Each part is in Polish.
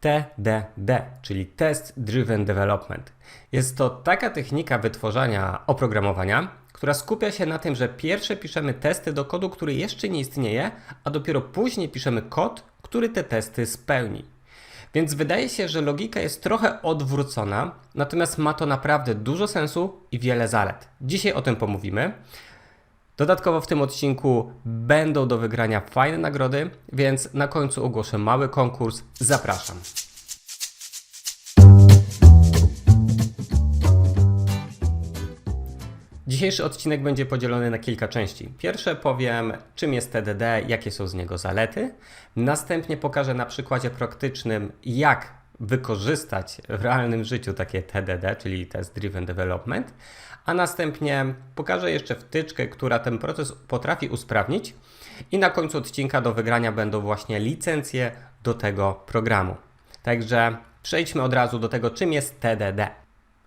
TDD, czyli Test Driven Development. Jest to taka technika wytworzenia oprogramowania, która skupia się na tym, że pierwsze piszemy testy do kodu, który jeszcze nie istnieje, a dopiero później piszemy kod, który te testy spełni. Więc wydaje się, że logika jest trochę odwrócona, natomiast ma to naprawdę dużo sensu i wiele zalet. Dzisiaj o tym pomówimy. Dodatkowo w tym odcinku będą do wygrania fajne nagrody, więc na końcu ogłoszę mały konkurs. Zapraszam. Dzisiejszy odcinek będzie podzielony na kilka części. Pierwsze powiem, czym jest TDD, jakie są z niego zalety. Następnie pokażę na przykładzie praktycznym, jak wykorzystać w realnym życiu takie TDD, czyli Test Driven Development. A następnie pokażę jeszcze wtyczkę, która ten proces potrafi usprawnić. I na końcu odcinka do wygrania będą właśnie licencje do tego programu. Także przejdźmy od razu do tego, czym jest TDD.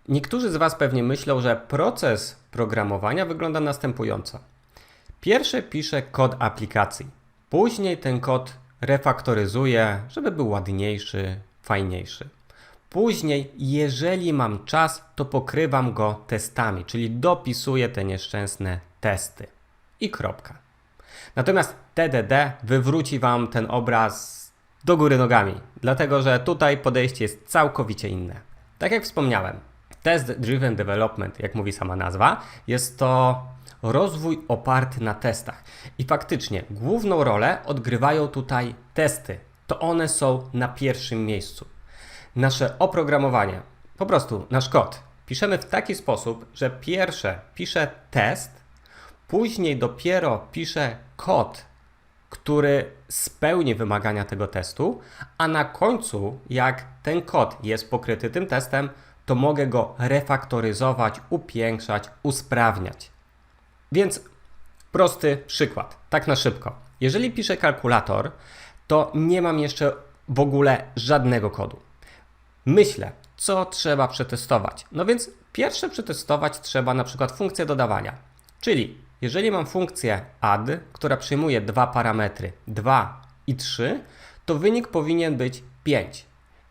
Niektórzy z Was pewnie myślą, że proces programowania wygląda następująco. Pierwsze piszę kod aplikacji, później ten kod refaktoryzuję, żeby był ładniejszy, fajniejszy. Później, jeżeli mam czas, to pokrywam go testami, czyli dopisuję te nieszczęsne testy. I kropka. Natomiast TDD wywróci Wam ten obraz do góry nogami, dlatego że tutaj podejście jest całkowicie inne. Tak jak wspomniałem, Test Driven Development, jak mówi sama nazwa, jest to rozwój oparty na testach. I faktycznie główną rolę odgrywają tutaj testy. To one są na pierwszym miejscu. Nasze oprogramowanie, po prostu nasz kod, piszemy w taki sposób, że pierwsze piszę test, później dopiero piszę kod, który spełni wymagania tego testu, a na końcu, jak ten kod jest pokryty tym testem, to mogę go refaktoryzować, upiększać, usprawniać. Więc prosty przykład, tak na szybko. Jeżeli piszę kalkulator, to nie mam jeszcze w ogóle żadnego kodu. Myślę, co trzeba przetestować. No więc pierwsze przetestować trzeba na przykład funkcję dodawania. Czyli jeżeli mam funkcję add, która przyjmuje dwa parametry 2 i 3, to wynik powinien być 5.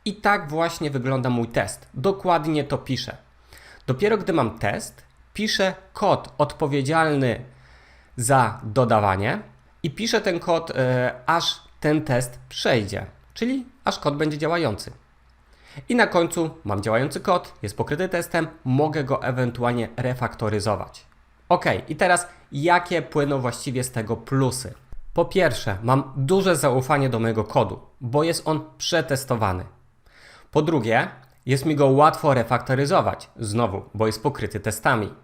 I tak właśnie wygląda mój test. Dokładnie to piszę. Dopiero gdy mam test, piszę kod odpowiedzialny za dodawanie i piszę ten kod, e, aż ten test przejdzie, czyli aż kod będzie działający. I na końcu mam działający kod, jest pokryty testem, mogę go ewentualnie refaktoryzować. Ok, i teraz jakie płyną właściwie z tego plusy? Po pierwsze, mam duże zaufanie do mojego kodu, bo jest on przetestowany. Po drugie, jest mi go łatwo refaktoryzować, znowu, bo jest pokryty testami.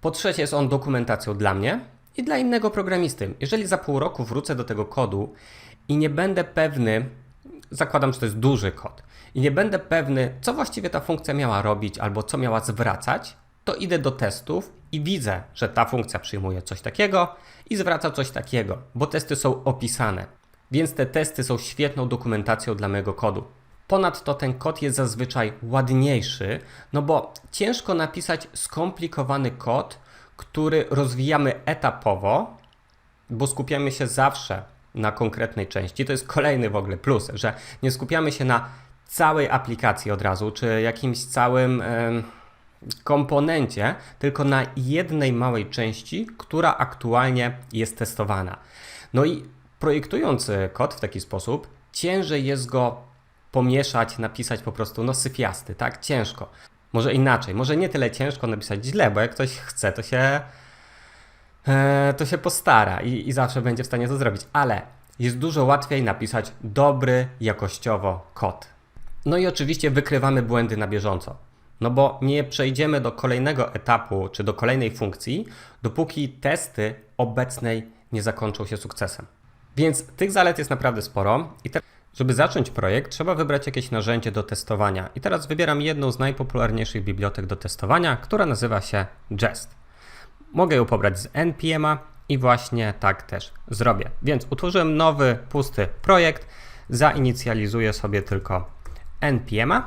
Po trzecie, jest on dokumentacją dla mnie i dla innego programisty. Jeżeli za pół roku wrócę do tego kodu i nie będę pewny, zakładam, że to jest duży kod, i nie będę pewny, co właściwie ta funkcja miała robić albo co miała zwracać, to idę do testów i widzę, że ta funkcja przyjmuje coś takiego i zwraca coś takiego, bo testy są opisane. Więc te testy są świetną dokumentacją dla mojego kodu. Ponadto ten kod jest zazwyczaj ładniejszy, no bo ciężko napisać skomplikowany kod, który rozwijamy etapowo, bo skupiamy się zawsze na konkretnej części. To jest kolejny w ogóle plus, że nie skupiamy się na całej aplikacji od razu, czy jakimś całym komponencie, tylko na jednej małej części, która aktualnie jest testowana. No i projektując e, kod w taki sposób, ciężej jest go pomieszać, napisać po prostu no syfiasty, tak? Ciężko. Może inaczej, może nie tyle ciężko napisać źle, bo jak ktoś chce, to się, to się postara i, i zawsze będzie w stanie to zrobić, ale jest dużo łatwiej napisać dobry, jakościowo kod. No i oczywiście wykrywamy błędy na bieżąco. No bo nie przejdziemy do kolejnego etapu czy do kolejnej funkcji, dopóki testy obecnej nie zakończą się sukcesem. Więc tych zalet jest naprawdę sporo. I teraz, żeby zacząć projekt, trzeba wybrać jakieś narzędzie do testowania. I teraz wybieram jedną z najpopularniejszych bibliotek do testowania, która nazywa się Jest. Mogę ją pobrać z NPM'a i właśnie tak też zrobię. Więc utworzyłem nowy, pusty projekt, zainicjalizuję sobie tylko NPM'a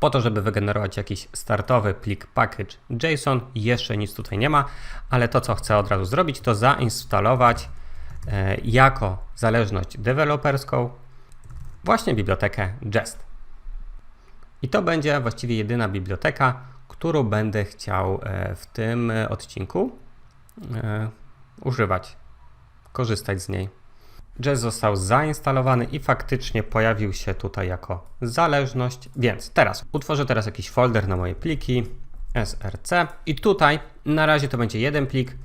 po to, żeby wygenerować jakiś startowy plik package JSON. Jeszcze nic tutaj nie ma, ale to, co chcę od razu zrobić, to zainstalować e, jako zależność deweloperską właśnie bibliotekę Jest. I to będzie właściwie jedyna biblioteka, którą będę chciał e, w tym e, odcinku e, używać, korzystać z niej. Jazz został zainstalowany i faktycznie pojawił się tutaj jako zależność, więc teraz utworzę teraz jakiś folder na moje pliki src i tutaj na razie to będzie jeden plik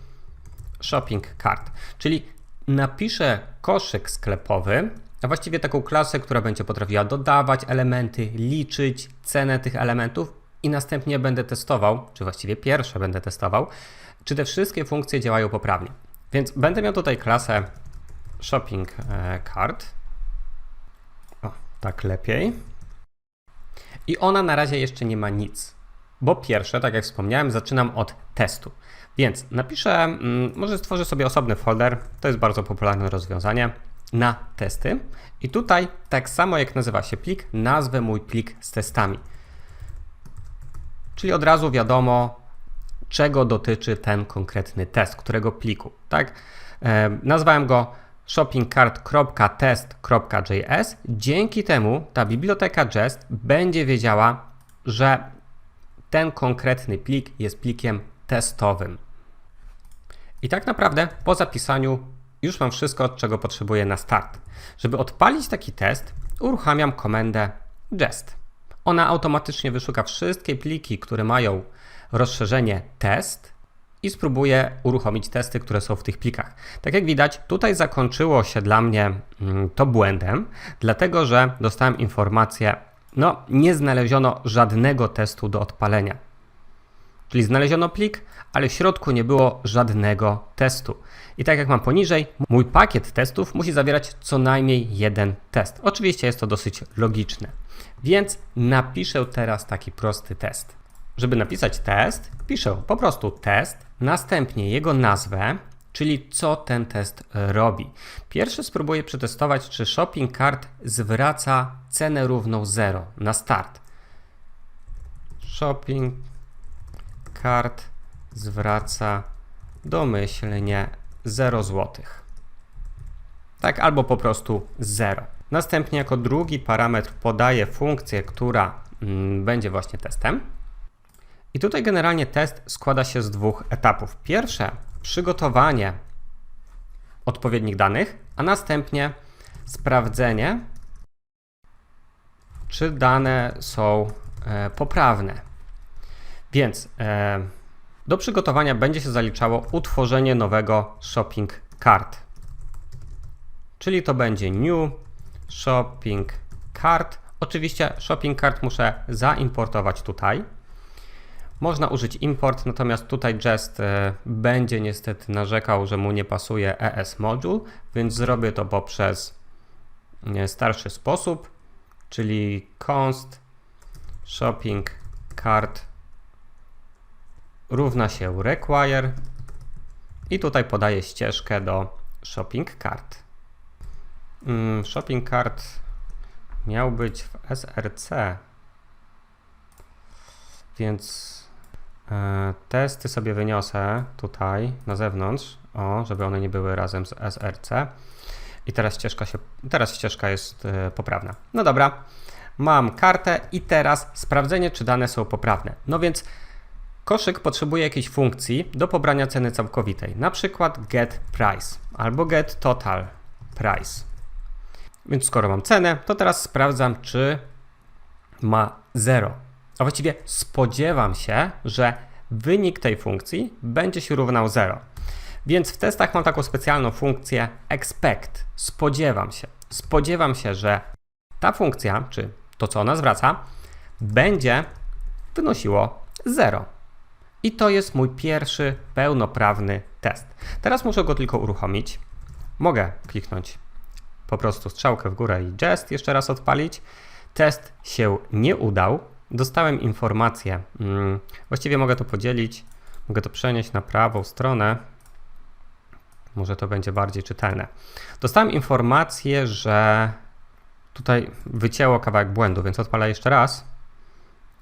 shopping cart, czyli napiszę koszyk sklepowy, a właściwie taką klasę, która będzie potrafiła dodawać elementy, liczyć cenę tych elementów i następnie będę testował, czy właściwie pierwsze będę testował, czy te wszystkie funkcje działają poprawnie. Więc będę miał tutaj klasę shopping e, cart. O, tak lepiej. I ona na razie jeszcze nie ma nic, bo pierwsze, tak jak wspomniałem, zaczynam od testu. Więc napiszę, mm, może stworzę sobie osobny folder, to jest bardzo popularne rozwiązanie, na testy. I tutaj, tak samo jak nazywa się plik, nazwę mój plik z testami. Czyli od razu wiadomo, czego dotyczy ten konkretny test, którego pliku. Tak? E, nazwałem go shoppingcart.test.js. Dzięki temu ta biblioteka jest będzie wiedziała, że ten konkretny plik jest plikiem testowym. I tak naprawdę po zapisaniu już mam wszystko, czego potrzebuję na start. Żeby odpalić taki test, uruchamiam komendę jest. Ona automatycznie wyszuka wszystkie pliki, które mają rozszerzenie test i spróbuje uruchomić testy, które są w tych plikach. Tak jak widać, tutaj zakończyło się dla mnie mm, to błędem, dlatego że dostałem informację, no nie znaleziono żadnego testu do odpalenia. Czyli znaleziono plik, ale w środku nie było żadnego testu. I tak jak mam poniżej, mój pakiet testów musi zawierać co najmniej jeden test. Oczywiście jest to dosyć logiczne. Więc napiszę teraz taki prosty test. Żeby napisać test, piszę po prostu test, następnie jego nazwę, czyli co ten test robi. Pierwszy spróbuję przetestować, czy shopping cart zwraca cenę równą 0 na start. Shopping cart zwraca domyślnie 0 zł. Tak, albo po prostu 0. Następnie jako drugi parametr podaję funkcję, która mm, będzie właśnie testem. I tutaj generalnie test składa się z dwóch etapów. Pierwsze przygotowanie odpowiednich danych, a następnie sprawdzenie, czy dane są e, poprawne. Więc e, do przygotowania będzie się zaliczało utworzenie nowego shopping cart. Czyli to będzie new shopping cart. Oczywiście shopping cart muszę zaimportować tutaj. Można użyć import, natomiast tutaj Jest będzie niestety narzekał, że mu nie pasuje ES module, więc zrobię to poprzez starszy sposób, czyli const shopping cart równa się require i tutaj podaję ścieżkę do shopping cart. Mm, shopping cart miał być w SRC, więc e, testy sobie wyniosę tutaj na zewnątrz, o, żeby one nie były razem z SRC. I teraz ścieżka, się, teraz ścieżka jest e, poprawna. No dobra, mam kartę i teraz sprawdzenie, czy dane są poprawne. No więc Koszyk potrzebuje jakiejś funkcji do pobrania ceny całkowitej, na przykład get price albo get total price. Więc skoro mam cenę, to teraz sprawdzam, czy ma 0. A właściwie spodziewam się, że wynik tej funkcji będzie się równał 0. Więc w testach mam taką specjalną funkcję expect. Spodziewam się. Spodziewam się, że ta funkcja, czy to co ona zwraca, będzie wynosiło 0. I to jest mój pierwszy pełnoprawny test. Teraz muszę go tylko uruchomić. Mogę kliknąć po prostu strzałkę w górę i jest jeszcze raz odpalić. Test się nie udał. Dostałem informację. Hmm, właściwie mogę to podzielić. Mogę to przenieść na prawą stronę. Może to będzie bardziej czytelne. Dostałem informację, że tutaj wycięło kawałek błędu, więc odpalę jeszcze raz.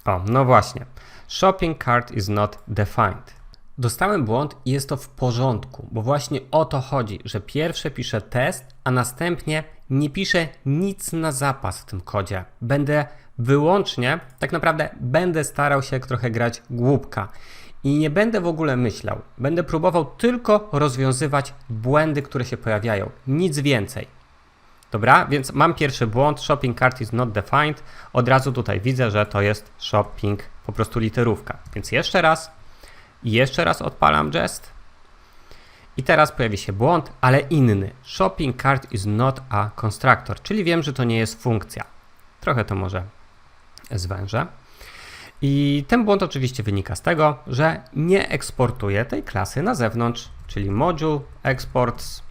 O, no właśnie. Shopping cart is not defined. Dostałem błąd i jest to w porządku, bo właśnie o to chodzi, że pierwsze piszę test, a następnie nie piszę nic na zapas w tym kodzie. Będę wyłącznie, tak naprawdę będę starał się trochę grać głupka i nie będę w ogóle myślał. Będę próbował tylko rozwiązywać błędy, które się pojawiają. Nic więcej. Dobra, więc mam pierwszy błąd. Shopping cart is not defined. Od razu tutaj widzę, że to jest shopping, po prostu literówka. Więc jeszcze raz, jeszcze raz odpalam jest. I teraz pojawi się błąd, ale inny. Shopping cart is not a constructor, czyli wiem, że to nie jest funkcja. Trochę to może zwężę. I ten błąd oczywiście wynika z tego, że nie eksportuję tej klasy na zewnątrz, czyli module exports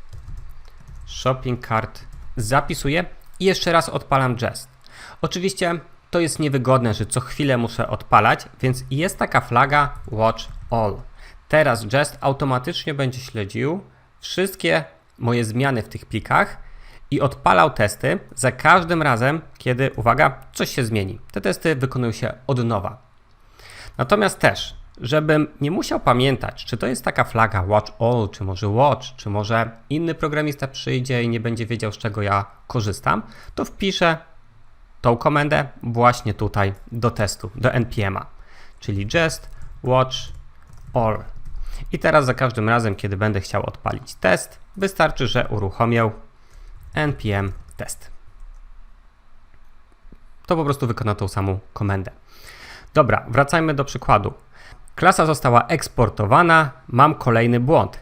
shopping cart zapisuję i jeszcze raz odpalam jest. Oczywiście to jest niewygodne, że co chwilę muszę odpalać, więc jest taka flaga watch all. Teraz jest automatycznie będzie śledził wszystkie moje zmiany w tych plikach i odpalał testy za każdym razem, kiedy, uwaga, coś się zmieni. Te testy wykonują się od nowa. Natomiast też, żebym nie musiał pamiętać, czy to jest taka flaga watch all, czy może watch, czy może inny programista przyjdzie i nie będzie wiedział, z czego ja korzystam, to wpiszę tą komendę właśnie tutaj do testu, do npm'a, czyli just watch all. I teraz za każdym razem, kiedy będę chciał odpalić test, wystarczy, że uruchomię npm test. To po prostu wykona tą samą komendę. Dobra, wracajmy do przykładu. Klasa została eksportowana, mam kolejny błąd.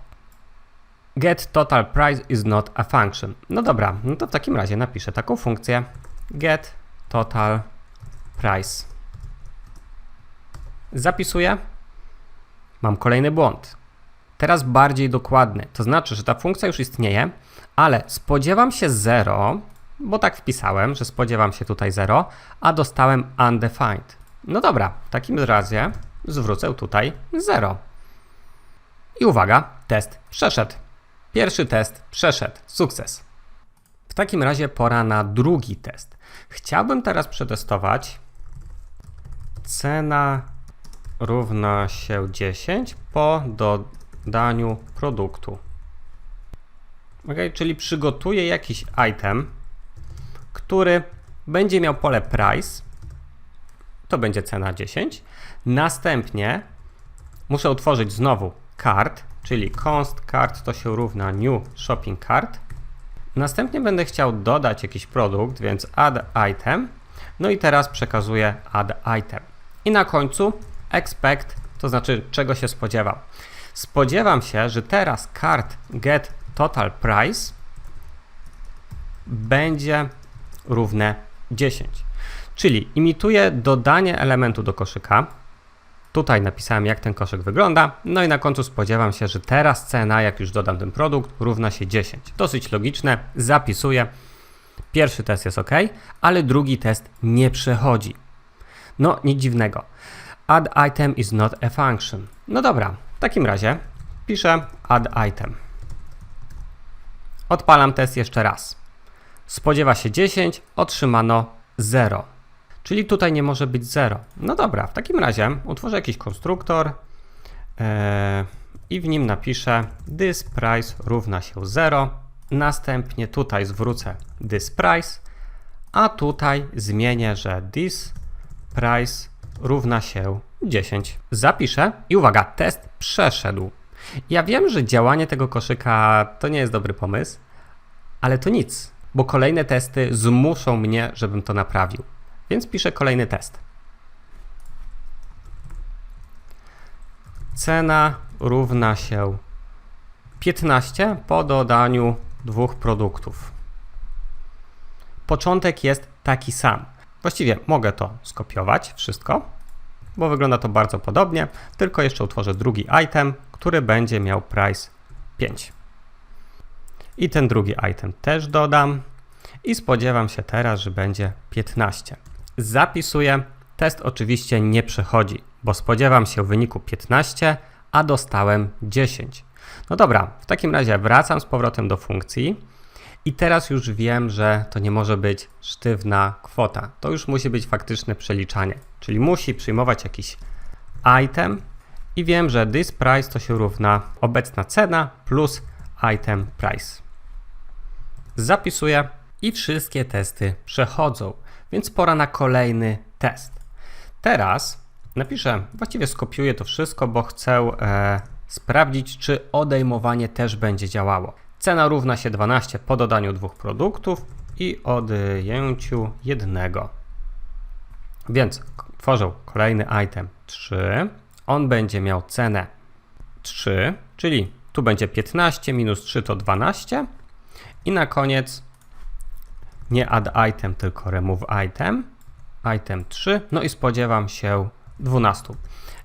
Get total price is not a function. No dobra, no to w takim razie napiszę taką funkcję get total price. Zapisuję. Mam kolejny błąd. Teraz bardziej dokładny. To znaczy, że ta funkcja już istnieje, ale spodziewam się 0, bo tak wpisałem, że spodziewam się tutaj 0, a dostałem undefined. No dobra, w takim razie zwrócę tutaj 0. I uwaga, test przeszedł. Pierwszy test przeszedł. Sukces. W takim razie pora na drugi test. Chciałbym teraz przetestować cena równa się 10 po dodaniu produktu. Ok, czyli przygotuję jakiś item, który będzie miał pole price, to będzie cena 10. Następnie muszę utworzyć znowu cart, czyli const cart to się równa new shopping cart. Następnie będę chciał dodać jakiś produkt, więc add item. No i teraz przekazuję add item. I na końcu expect, to znaczy czego się spodziewam. Spodziewam się, że teraz cart get total price będzie równe 10. Czyli imituję dodanie elementu do koszyka. Tutaj napisałem, jak ten koszyk wygląda. No i na końcu spodziewam się, że teraz cena, jak już dodam ten produkt, równa się 10. Dosyć logiczne, zapisuję. Pierwszy test jest ok, ale drugi test nie przechodzi. No, nic dziwnego. Add item is not a function. No dobra, w takim razie piszę add item. Odpalam test jeszcze raz. Spodziewa się 10, otrzymano 0. Czyli tutaj nie może być 0. No dobra, w takim razie utworzę jakiś konstruktor yy, i w nim napiszę this price równa się 0. Następnie tutaj zwrócę this price, a tutaj zmienię, że this price równa się 10. Zapiszę i uwaga, test przeszedł. Ja wiem, że działanie tego koszyka to nie jest dobry pomysł, ale to nic, bo kolejne testy zmuszą mnie, żebym to naprawił. Więc piszę kolejny test. Cena równa się 15 po dodaniu dwóch produktów. Początek jest taki sam. Właściwie mogę to skopiować, wszystko, bo wygląda to bardzo podobnie, tylko jeszcze utworzę drugi item, który będzie miał price 5. I ten drugi item też dodam i spodziewam się teraz, że będzie 15. Zapisuję. Test oczywiście nie przechodzi, bo spodziewam się wyniku 15, a dostałem 10. No dobra, w takim razie wracam z powrotem do funkcji i teraz już wiem, że to nie może być sztywna kwota. To już musi być faktyczne przeliczanie, czyli musi przyjmować jakiś item i wiem, że this price to się równa obecna cena plus item price. Zapisuję I wszystkie testy przechodzą, więc pora na kolejny test. Teraz napiszę, właściwie skopiuję to wszystko, bo chcę e, sprawdzić, czy odejmowanie też będzie działało. Cena równa się 12 po dodaniu dwóch produktów i odjęciu jednego. Więc tworzę kolejny item 3. On będzie miał cenę 3, czyli tu będzie 15 minus 3 to 12. I na koniec nie add item, tylko remove item. Item 3. No i spodziewam się 12.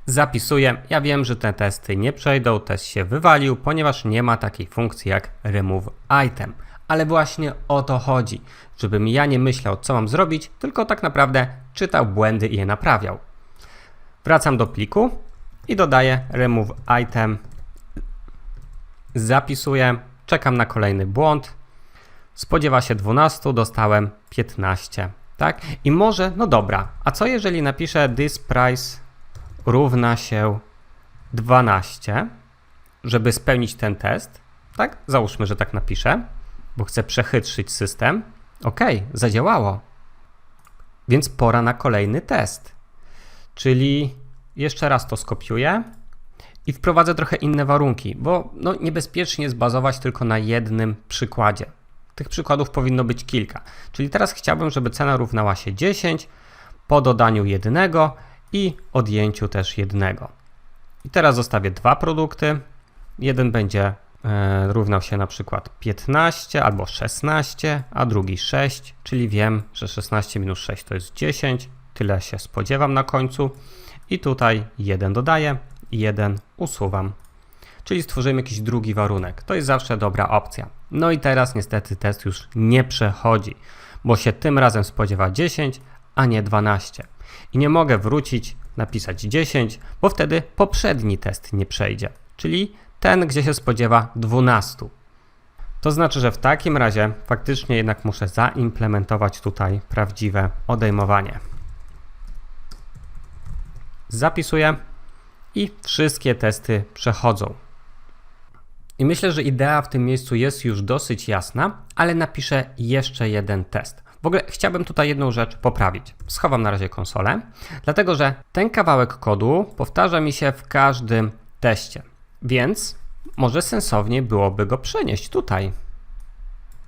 Zapisuję. Ja wiem, że te testy nie przejdą, test się wywalił, ponieważ nie ma takiej funkcji jak remove item. Ale właśnie o to chodzi, żebym ja nie myślał, co mam zrobić, tylko tak naprawdę czytał błędy i je naprawiał. Wracam do pliku i dodaję remove item. Zapisuję, czekam na kolejny błąd. Spodziewa się 12, dostałem 15. Tak? I może, no dobra, a co jeżeli napiszę this price równa się 12, żeby spełnić ten test? Tak? Załóżmy, że tak napiszę, bo chcę przechytrzyć system. Ok, zadziałało. Więc pora na kolejny test. Czyli jeszcze raz to skopiuję i wprowadzę trochę inne warunki, bo no, niebezpiecznie jest bazować tylko na jednym przykładzie. Tych przykładów powinno być kilka. Czyli teraz chciałbym, żeby cena równała się 10 po dodaniu jednego i odjęciu też jednego. I teraz zostawię dwa produkty. Jeden będzie e, równał się na przykład 15 albo 16, a drugi 6, czyli wiem, że 16 minus 6 to jest 10. Tyle się spodziewam na końcu. I tutaj jeden dodaję, jeden usuwam. Czyli stworzymy jakiś drugi warunek. To jest zawsze dobra opcja. No i teraz niestety test już nie przechodzi, bo się tym razem spodziewa 10, a nie 12. I nie mogę wrócić, napisać 10, bo wtedy poprzedni test nie przejdzie, czyli ten, gdzie się spodziewa 12. To znaczy, że w takim razie faktycznie jednak muszę zaimplementować tutaj prawdziwe odejmowanie. Zapisuję i wszystkie testy przechodzą. I myślę, że idea w tym miejscu jest już dosyć jasna, ale napiszę jeszcze jeden test. W ogóle chciałbym tutaj jedną rzecz poprawić. Schowam na razie konsolę, dlatego że ten kawałek kodu powtarza mi się w każdym teście, więc może sensownie byłoby go przenieść tutaj,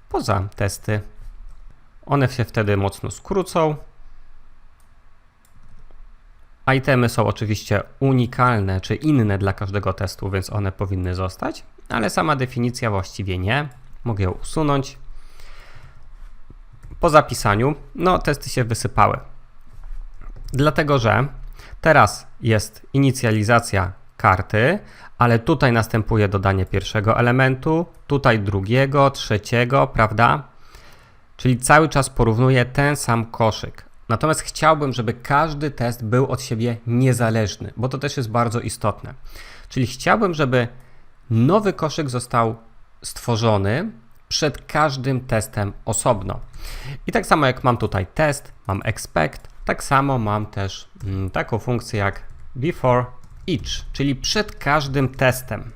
poza testy. One się wtedy mocno skrócą. Itemy są oczywiście unikalne czy inne dla każdego testu, więc one powinny zostać, ale sama definicja właściwie nie. Mogę ją usunąć. Po zapisaniu, no testy się wysypały. Dlatego, że teraz jest inicjalizacja karty, ale tutaj następuje dodanie pierwszego elementu, tutaj drugiego, trzeciego, prawda? Czyli cały czas porównuję ten sam koszyk. Natomiast chciałbym, żeby każdy test był od siebie niezależny, bo to też jest bardzo istotne. Czyli chciałbym, żeby nowy koszyk został stworzony przed każdym testem osobno. I tak samo jak mam tutaj test, mam expect, tak samo mam też mm, taką funkcję jak before each, czyli przed każdym testem.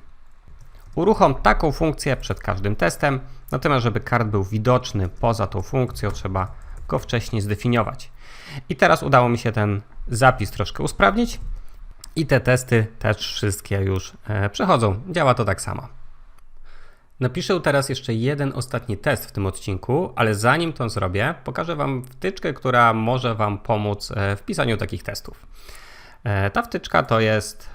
Uruchom taką funkcję przed każdym testem, natomiast żeby kart był widoczny poza tą funkcją, trzeba go wcześniej zdefiniować. I teraz udało mi się ten zapis troszkę usprawnić i te testy też wszystkie już e, przechodzą. Działa to tak samo. Napiszę teraz jeszcze jeden ostatni test w tym odcinku, ale zanim to zrobię, pokażę Wam wtyczkę, która może Wam pomóc e, w pisaniu takich testów. E, ta wtyczka to jest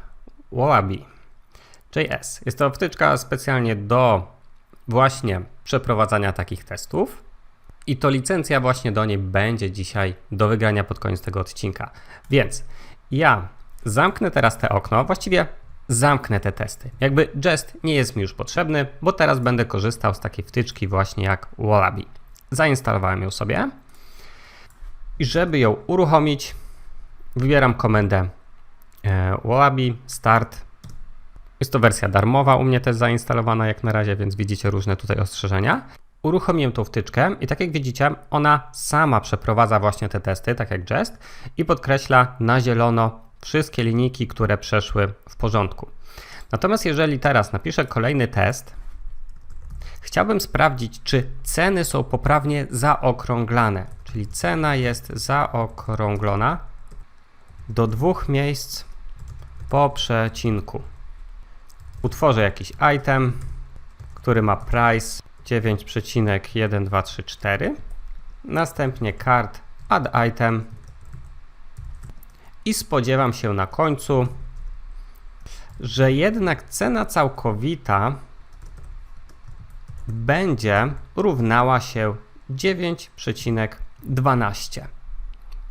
Wallaby.js. Jest to wtyczka specjalnie do właśnie przeprowadzania takich testów. I to licencja właśnie do niej będzie dzisiaj do wygrania pod koniec tego odcinka. Więc ja zamknę teraz te okno, właściwie zamknę te testy. Jakby Jest nie jest mi już potrzebny, bo teraz będę korzystał z takiej wtyczki właśnie jak Wallaby. Zainstalowałem ją sobie i żeby ją uruchomić, wybieram komendę e, Wallaby start. Jest to wersja darmowa, u mnie też zainstalowana jak na razie, więc widzicie różne tutaj ostrzeżenia. Uruchomiłem tą wtyczkę i tak jak widzicie, ona sama przeprowadza właśnie te testy, tak jak Jest i podkreśla na zielono wszystkie linijki, które przeszły w porządku. Natomiast jeżeli teraz napiszę kolejny test, chciałbym sprawdzić, czy ceny są poprawnie zaokrąglane, czyli cena jest zaokrąglona do dwóch miejsc po przecinku. Utworzę jakiś item, który ma price 9,1234. Następnie card add item i spodziewam się na końcu, że jednak cena całkowita będzie równała się 9,12.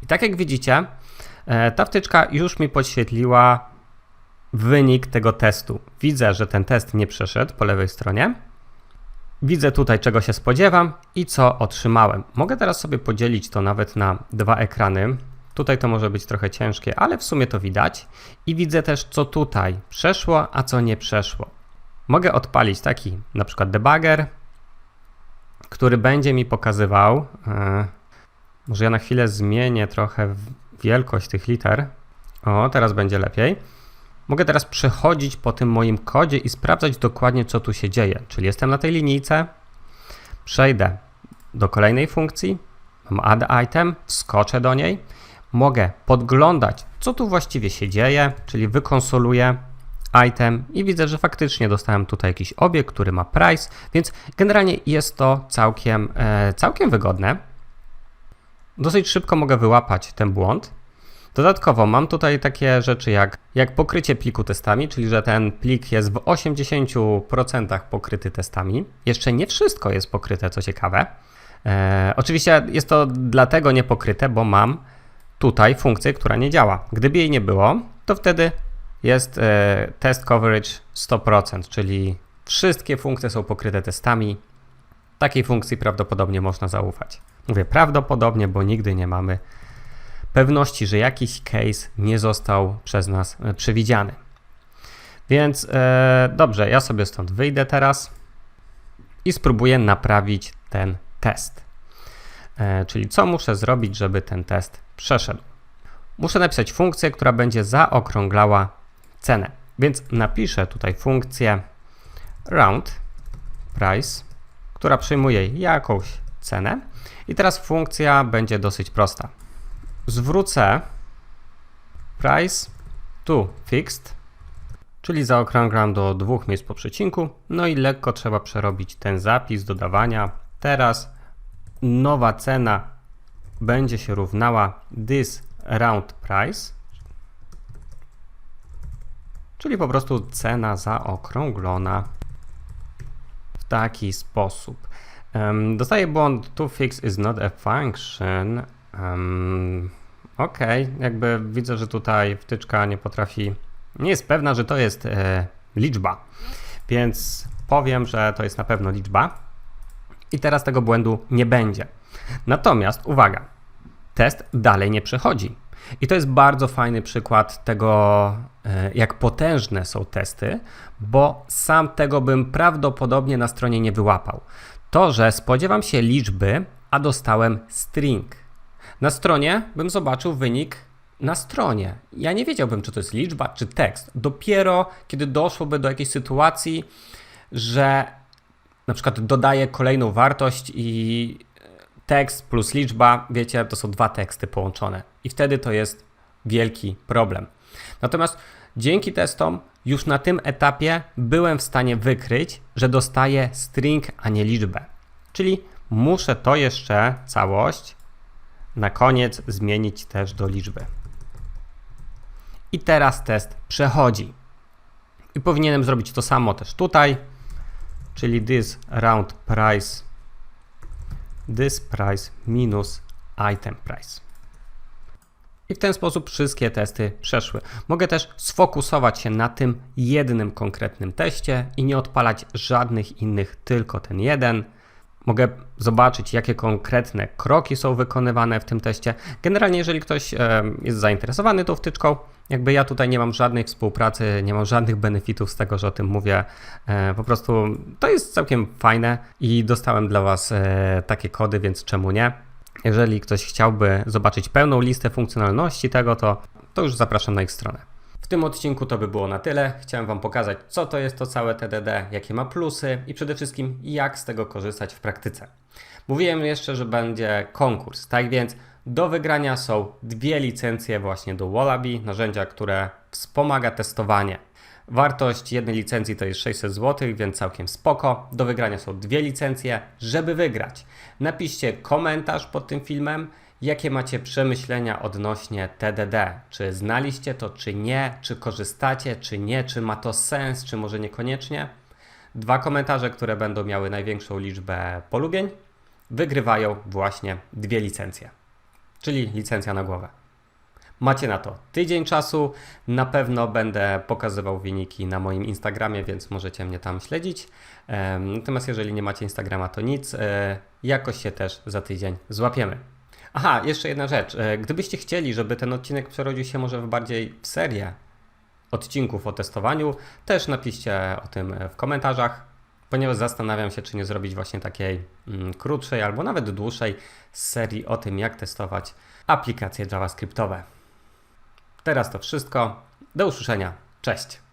I tak jak widzicie, e, ta wtyczka już mi podświetliła wynik tego testu. Widzę, że ten test nie przeszedł po lewej stronie. Widzę tutaj, czego się spodziewam i co otrzymałem. Mogę teraz sobie podzielić to nawet na dwa ekrany. Tutaj to może być trochę ciężkie, ale w sumie to widać. I widzę też, co tutaj przeszło, a co nie przeszło. Mogę odpalić taki na przykład debugger, który będzie mi pokazywał. Yy, może ja na chwilę zmienię trochę wielkość tych liter. O, teraz będzie lepiej. Mogę teraz przechodzić po tym moim kodzie i sprawdzać dokładnie, co tu się dzieje. Czyli jestem na tej linijce, przejdę do kolejnej funkcji, mam add item, wskoczę do niej, mogę podglądać, co tu właściwie się dzieje, czyli wykonsoluję item i widzę, że faktycznie dostałem tutaj jakiś obiekt, który ma price, więc generalnie jest to całkiem, e, całkiem wygodne. Dosyć szybko mogę wyłapać ten błąd. Dodatkowo mam tutaj takie rzeczy jak, jak pokrycie pliku testami, czyli że ten plik jest w 80% pokryty testami. Jeszcze nie wszystko jest pokryte, co ciekawe. E, oczywiście jest to dlatego niepokryte, bo mam tutaj funkcję, która nie działa. Gdyby jej nie było, to wtedy jest e, test coverage 100%, czyli wszystkie funkcje są pokryte testami. Takiej funkcji prawdopodobnie można zaufać. Mówię prawdopodobnie, bo nigdy nie mamy pewności, że jakiś case nie został przez nas e, przewidziany. Więc e, dobrze, ja sobie stąd wyjdę teraz i spróbuję naprawić ten test. E, czyli co muszę zrobić, żeby ten test przeszedł? Muszę napisać funkcję, która będzie zaokrąglała cenę. Więc napiszę tutaj funkcję round price, która przyjmuje jakąś cenę. I teraz funkcja będzie dosyć prosta zwrócę price to fixed, czyli zaokrąglam do dwóch miejsc po przecinku, no i lekko trzeba przerobić ten zapis dodawania. Teraz nowa cena będzie się równała this round price, czyli po prostu cena zaokrąglona w taki sposób. Um, dostaję błąd to fix is not a function Um, okay. jakby widzę, że tutaj wtyczka nie potrafi, nie jest pewna, że to jest e, liczba, więc powiem, że to jest na pewno liczba i teraz tego błędu nie będzie. Natomiast uwaga, test dalej nie przechodzi. I to jest bardzo fajny przykład tego, e, jak potężne są testy, bo sam tego bym prawdopodobnie na stronie nie wyłapał. To, że spodziewam się liczby, a dostałem string na stronie bym zobaczył wynik na stronie. Ja nie wiedziałbym, czy to jest liczba, czy tekst. Dopiero kiedy doszłoby do jakiejś sytuacji, że na przykład dodaję kolejną wartość i tekst plus liczba, wiecie, to są dwa teksty połączone. I wtedy to jest wielki problem. Natomiast dzięki testom już na tym etapie byłem w stanie wykryć, że dostaję string, a nie liczbę. Czyli muszę to jeszcze całość na koniec zmienić też do liczby. I teraz test przechodzi. I powinienem zrobić to samo też tutaj, czyli this round price, this price minus item price. I w ten sposób wszystkie testy przeszły. Mogę też sfokusować się na tym jednym konkretnym teście i nie odpalać żadnych innych, tylko ten jeden. Mogę zobaczyć, jakie konkretne kroki są wykonywane w tym teście. Generalnie, jeżeli ktoś jest zainteresowany tą wtyczką, jakby ja tutaj nie mam żadnej współpracy, nie mam żadnych benefitów z tego, że o tym mówię. E, po prostu to jest całkiem fajne i dostałem dla Was e, takie kody, więc czemu nie? Jeżeli ktoś chciałby zobaczyć pełną listę funkcjonalności tego, to, to już zapraszam na ich stronę. W tym odcinku to by było na tyle. Chciałem Wam pokazać, co to jest to całe TDD, jakie ma plusy i przede wszystkim, jak z tego korzystać w praktyce. Mówiłem jeszcze, że będzie konkurs, tak więc do wygrania są dwie licencje właśnie do Wallaby, narzędzia, które wspomaga testowanie. Wartość jednej licencji to jest 600 zł, więc całkiem spoko. Do wygrania są dwie licencje. Żeby wygrać, napiszcie komentarz pod tym filmem, jakie macie przemyślenia odnośnie TDD. Czy znaliście to, czy nie, czy korzystacie, czy nie, czy ma to sens, czy może niekoniecznie. Dwa komentarze, które będą miały największą liczbę polubień, wygrywają właśnie dwie licencje, czyli licencja na głowę. Macie na to tydzień czasu. Na pewno będę pokazywał wyniki na moim Instagramie, więc możecie mnie tam śledzić. Natomiast jeżeli nie macie Instagrama, to nic. E, Jakoś się też za tydzień złapiemy. Aha, jeszcze jedna rzecz. E, Gdybyście chcieli, żeby ten odcinek przerodził się może w bardziej w serię odcinków o testowaniu, też napiszcie o tym w komentarzach, ponieważ zastanawiam się, czy nie zrobić właśnie takiej mm, krótszej albo nawet dłuższej serii o tym, jak testować aplikacje JavaScriptowe. Teraz to wszystko. Do usłyszenia. Cześć.